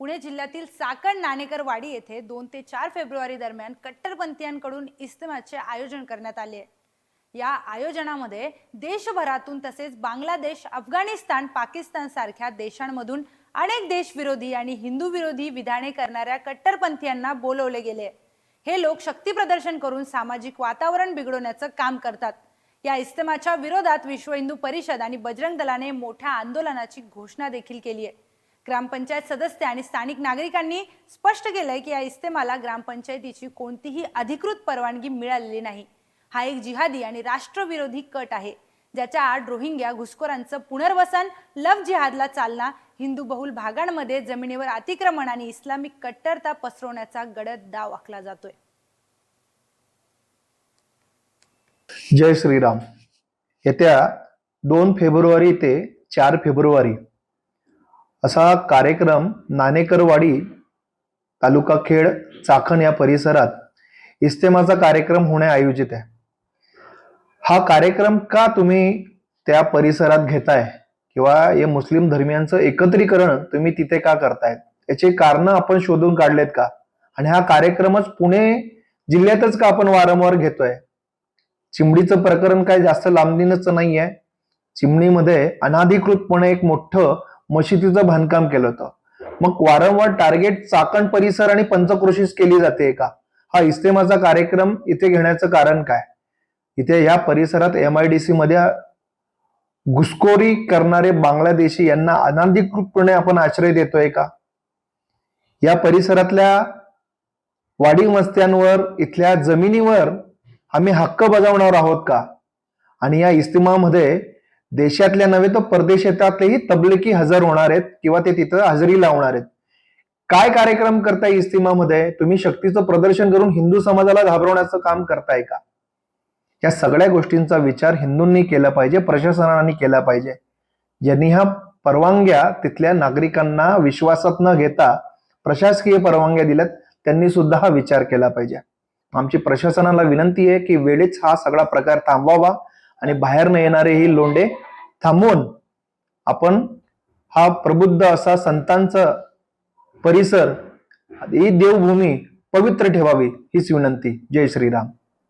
पुणे जिल्ह्यातील चाकण नाणेकरवाडी येथे दोन ते चार फेब्रुवारी दरम्यान कट्टरपंथीयांकडून इस्तेमाचे आयोजन करण्यात आले. आहे. या आयोजनामध्ये देशभरातून तसेच बांगलादेश अफगाणिस्तान पाकिस्तान सारख्या देशांमधून अनेक देशविरोधी आणि हिंदू विरोधी विधाने करणाऱ्या कट्टरपंथीयांना बोलवले गेले. हे लोक शक्ती प्रदर्शन करून सामाजिक वातावरण बिघडवण्याचं काम करतात. या इस्तेमाच्या विरोधात विश्व हिंदू परिषद आणि बजरंग दलाने मोठ्या आंदोलनाची घोषणा देखील केली आहे. ग्रामपंचायत सदस्य आणि स्थानिक नागरिकांनी स्पष्ट केलंय की या इस्तेमाला ग्रामपंचायतीची कोणतीही अधिकृत परवानगी मिळालेली नाही. हा एक जिहादी आणि राष्ट्रविरोधी कट आहे. ज्याच्या आड रोहिंग्या घुसखोरांचं पुनर्वसन लव जिहादला चालना हिंदू बहुल भागांमध्ये जमिनीवर अतिक्रमण आणि इस्लामिक कट्टरता पसरवण्याचा गडद डाव आखला जातोय. जय श्रीराम. येत्या दोन फेब्रुवारी ते चार फेब्रुवारी असा कार्यक्रम नाणेकरवाडी तालुका खेड चाखण या परिसरात इस्तेमाचा कार्यक्रम होणे आयोजित आहे. हा कार्यक्रम का तुम्ही त्या परिसरात घेताय किंवा हे मुस्लिम धर्मियांचं एकत्रीकरण तुम्ही तिथे का करतायत याचे कारण आपण शोधून काढलेत का? आणि हा कार्यक्रमच पुणे जिल्ह्यातच का आपण वारंवार घेतोय? चिमडीचं प्रकरण काय जास्त लांबणीच आहे चिमणीमध्ये अनाधिकृतपणे एक मोठं मशिदीचं बांधकाम केलं होतं. मग वारंवार टार्गेट चाकण परिसर आणि पंचक्रोशीस केली जाते का? हा इस्तेमाचा कार्यक्रम इथे घेण्याचं कारण काय? इथे या परिसरात एम आय डी सी मध्ये घुसखोरी करणारे बांगलादेशी यांना अनाधिकृतपणे आपण आश्रय देतोय का? या परिसरातल्या वाडी वस्त्यांवर इथल्या जमिनीवर आम्ही हक्क बजावणार आहोत का? आणि या इस्तिमामध्ये देशातल्या नव्हे तर परदेशातलेही तबलकी हजर होणार आहेत किंवा ते तिथं हजेरी लावणार आहेत. काय कार्यक्रम करताय इस्तिमामध्ये? तुम्ही शक्तीचं प्रदर्शन करून हिंदू समाजाला घाबरवण्याचं काम करताय का? या सगळ्या गोष्टींचा विचार हिंदूंनी केला पाहिजे प्रशासनाने केला पाहिजे. ज्यांनी ह्या परवानग्या तिथल्या नागरिकांना विश्वासात न घेता प्रशासकीय परवानग्या दिल्यात त्यांनी सुद्धा हा विचार केला पाहिजे. आमची प्रशासनाला विनंती आहे की वेळेच हा सगळा प्रकार थांबवावा. आणि बाहेर न येणारे ही लोंडे थांबवून आपण हा प्रबुद्ध असा संतांचा परिसर ही देवभूमी पवित्र ठेवावी हीच विनंती. जय श्रीराम.